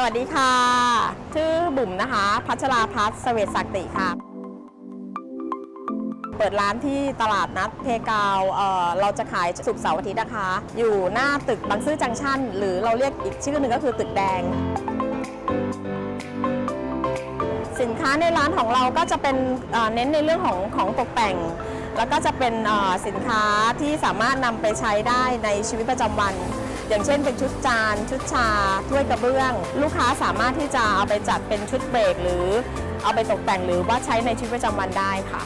สวัสดีค่ะ ชื่อบุ๋มนะคะ พัชราพัฒน์เสวตศักติค่ะ เปิดร้านที่ตลาดนัดเทกาวเอ่อเราจะขายสุกเสาร์อาทิตย์นะคะ อยู่หน้าตึกบางซื่อจังชั่น หรือเราเรียกอีกชื่อหนึ่งก็คือตึกแดง สินค้าในร้านของเราก็จะเป็นเอ่อเน้นในเรื่องของของตกแต่ง แล้วก็จะเป็นเอ่อสินค้าที่สามารถนำไปใช้ได้ในชีวิตประจำวัน อย่างเช่นเป็นชุดจาน ชุดชาถ้วยกระเบื้อง ลูกค้าสามารถที่จะเอาไปจัดเป็นชุดเบรก หรือเอาไปตกแต่งหรือว่าใช้ในชีวิตประจำวันได้ค่ะ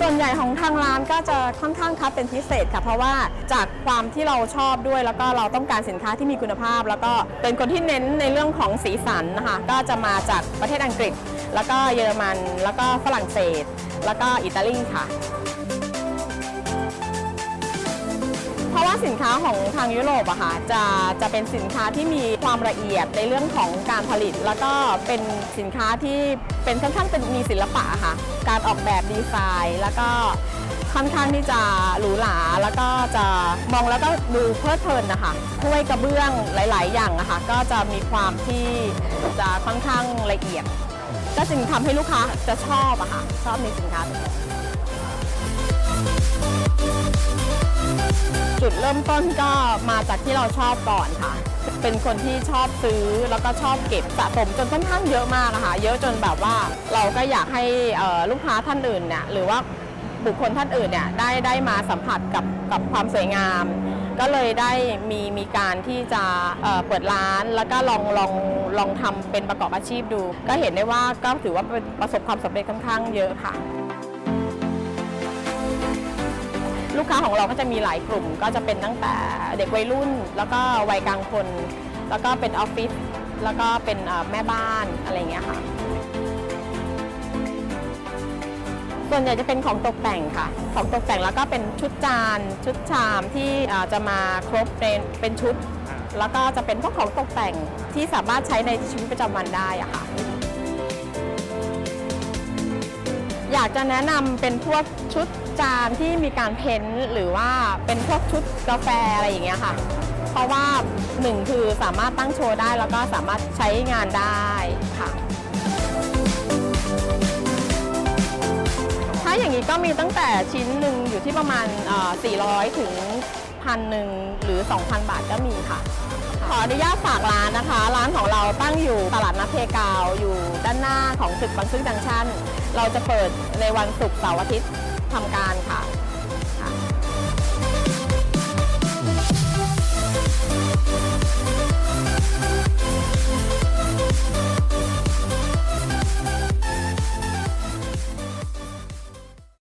ส่วนใหญ่ของทางร้านก็จะค่อนข้างคัดเป็นพิเศษค่ะ เพราะว่าจากความที่เราชอบด้วย แล้วก็เราต้องการสินค้าที่มีคุณภาพ แล้วก็เป็นคนที่เน้นในเรื่องของสีสันนะคะก็จะมาจากประเทศอังกฤษ แล้วก็เยอรมัน แล้วก็ฝรั่งเศส แล้วก็อิตาลีค่ะ สินค้าของทางยุโรปอะค่ะจะจะเป็นสินค้าที่มีความละเอียดในเรื่องของการผลิต แล้วก็เป็นสินค้าที่เป็นค่อนข้างเป็นมีศิลปะค่ะ การออกแบบดีไซน์ แล้วก็ค่อนข้างที่จะหรูหราแล้วก็จะมองแล้วก็ดูเพลิดเพลินนะคะถ้วยกระเบื้องหลาย ๆ อย่างอะคะก็จะมีความที่จะค่อนข้างละเอียด ก็จึงทำให้ลูกค้าจะชอบอะค่ะชอบในสินค้าตัวนี้ ริ่มต้นก็มาจากที่เราชอบก่อนค่ะ เป็นคนที่ชอบซื้อแล้วก็ชอบเก็บสะสมจนค่อนข้างเยอะมากนะคะเยอะจนแบบว่าเราก็อยากให้ลูกค้าท่านอื่นเนี่ยหรือว่าบุคคลท่านอื่นเนี่ยได้ได้มาสัมผัสกับกับความสวยงาม ก็เลยได้มีมีการที่จะเเปิดร้านแล้วก็ลองลองลองทำเป็นประกอบอาชีพดู ก็เห็นได้ว่าก็ถือว่าประสบความสำเร็จค่อนข้างเยอะค่ะ ลูกค้าของเราก็จะมีหลายกลุ่ม ก็จะเป็นตั้งแต่เด็กวัยรุ่น แล้วก็วัยกลางคน แล้วก็เป็นออฟฟิศแล้วก็เป็นแม่บ้านอะไรอย่างเงี้ยค่ะ ส่วนใหญ่จะเป็นของตกแต่งค่ะ ของตกแต่งแล้วก็เป็นชุดจาน ชุดชามที่จะมาครบเป็นเป็นชุด แล้วก็จะเป็นพวกของตกแต่งที่สามารถใช้ในชีวิตประจำวันได้อะค่ะ อยากจะแนะนำเป็นพวกชุด จานที่มีการเพ้นท์หรือว่าเป็นพวกชุดกาแฟอะไรอย่างเงี้ยค่ะ เพราะว่าหนึ่งคือสามารถตั้งโชว์ได้แล้วก็สามารถใช้งานได้ค่ะ ถ้าอย่างนี้ก็มีตั้งแต่ชิ้นหนึ่งอยู่ที่ประมาณ 400 ถึงพันหนึ่งหรือ 2,000 บาทก็มีค่ะ ขออนุญาตฝากร้านนะคะ ร้านของเราตั้งอยู่ตลาดนัดเทกาวอยู่ด้านหน้าของตึกบางซื่อจังชั่น เราจะเปิดในวันศุกร์เสาร์อาทิตย์ ทำการค่ะ